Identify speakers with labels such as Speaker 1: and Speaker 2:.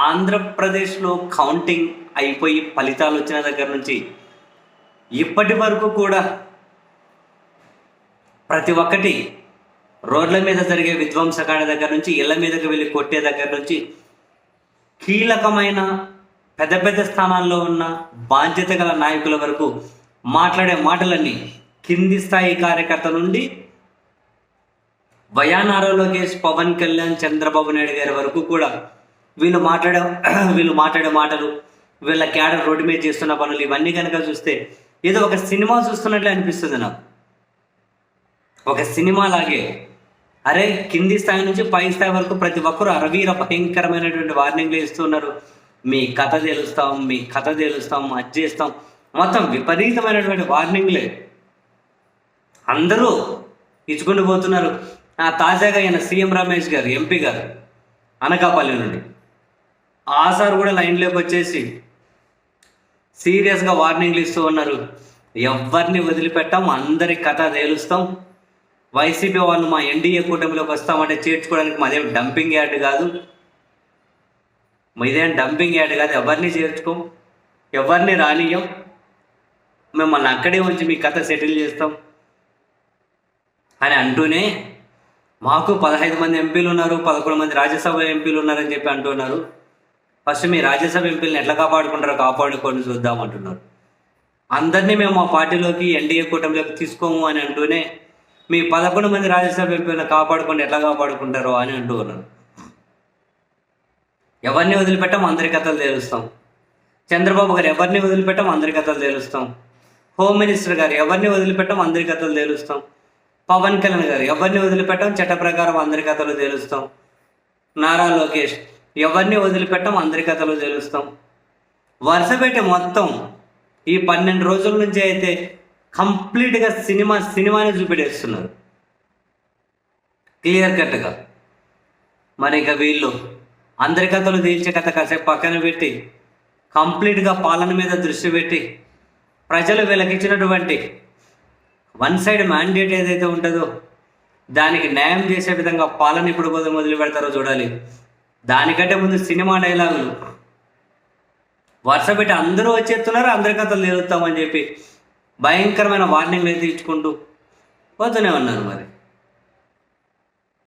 Speaker 1: ఆంధ్రప్రదేశ్లో కౌంటింగ్ అయిపోయి ఫలితాలు వచ్చిన దగ్గర నుంచి ఇప్పటి వరకు కూడా ప్రతి ఒక్కటి రోడ్ల మీద జరిగే విధ్వంసకాండ దగ్గర నుంచి ఇళ్ళ మీదకి వెళ్ళి కొట్టే దగ్గర నుంచి కీలకమైన పెద్ద పెద్ద స్థానాల్లో ఉన్న బాధ్యత గల నాయకుల వరకు మాట్లాడే మాటలన్నీ కింది స్థాయి కార్యకర్త నుండి వయానారో లోకేష్ పవన్ కళ్యాణ్ చంద్రబాబు నాయుడు గారి వరకు కూడా వీళ్ళు మాట్లాడే వీళ్ళు మాట్లాడే మాటలు వీళ్ళ క్యాడర్ రోడ్డు మీద చేస్తున్న పనులు ఇవన్నీ కనుక చూస్తే ఏదో ఒక సినిమా చూస్తున్నట్లే అనిపిస్తుంది నాకు. ఒక సినిమా లాగే. అరే కింది స్థాయి నుంచి పై స్థాయి వరకు ప్రతి ఒక్కరు అరవీర భయంకరమైనటువంటి వార్నింగ్లు ఇస్తున్నారు మీ కథ తెలుస్తాం మీ కథ తెలుస్తాం అది చేస్తాం. మొత్తం విపరీతమైనటువంటి వార్నింగ్లే. అందరూ ఇచ్చుకుంటూ పోతున్నారు. ఆ తాజాగా ఆయన సీఎం రమేష్ గారు ఎంపీ గారు అనకాపల్లి నుండి. ఆ సార్ కూడా లైన్లోకి వచ్చేసి సీరియస్గా వార్నింగ్లు ఇస్తూ ఉన్నారు. ఎవరిని వదిలిపెట్టాం అందరి కథ తేలుస్తాం. వైసీపీ వాళ్ళు మా ఎన్డీఏ కూటమిలోకి వస్తామంటే చేర్చుకోవడానికి మాదేం డంపింగ్ యార్డ్ కాదు. ఇదేం డంపింగ్ యార్డ్ కాదు ఎవరిని చేర్చుకోం? ఎవరిని రానియం మిమ్మల్ని అక్కడే ఉంచి మీ కథ సెటిల్ చేస్తాం. అని అంటూనే మాకు పదహైదు మంది ఎంపీలు ఉన్నారు పదకొండు మంది రాజ్యసభ ఎంపీలు ఉన్నారని చెప్పి అంటున్నారు ఫస్ట్ మీ రాజ్యసభ ఎంపీలను ఎట్లా కాపాడుకుంటారో కాపాడుకొని చూద్దామంటున్నారు. అందరినీ మేము మా పార్టీలోకి ఎన్డీఏ కూటమిలోకి తీసుకోము అని అంటూనే మీ పదకొండు మంది రాజ్యసభ ఎంపీలను కాపాడుకుంటే ఎట్లా కాపాడుకుంటారో అని అంటూ ఉన్నారు. ఎవరిని వదిలిపెట్టాం అందరి కథలు తెలుస్తాం. చంద్రబాబు గారు ఎవరిని వదిలిపెట్టాం అందరి కథలు తెలుస్తాం. హోమ్ మినిస్టర్ గారు ఎవరిని వదిలిపెట్టాం అందరి కథలు తెలుస్తాం. పవన్ కళ్యాణ్ గారు ఎవరిని వదిలిపెట్టాం చట్ట ప్రకారం అందరి కథలు తెలుస్తాం. నారా లోకేష్ ఎవరిని వదిలిపెట్టం? అందరి కథలు తెలుస్తాం. వరుస పెట్టి మొత్తం ఈ పన్నెండు రోజుల నుంచి అయితే కంప్లీట్గా సినిమా సినిమాని చూపెట్టేస్తున్నారు. క్లియర్ కట్గా. మరి ఇక వీళ్ళు అందరి కథలు తేల్చే కథ కాసేపు పక్కన పెట్టి కంప్లీట్గా పాలన మీద దృష్టి పెట్టి ప్రజలు వీళ్ళకి వన్ సైడ్ మ్యాండేట్ ఏదైతే ఉంటుందో దానికి న్యాయం చేసే విధంగా పాలన ఇప్పుడు మొదలు మొదలు పెడతారో చూడాలి. దానికంటే ముందు సినిమా డైలాగులు. వరుస పెట్టి అందరూ వచ్చేస్తున్నారు అందరి కథలు తేలుతామని చెప్పి భయంకరమైన వార్నింగ్లు అయితే ఇచ్చుకుంటూ పోతూనే ఉన్నారు మరి.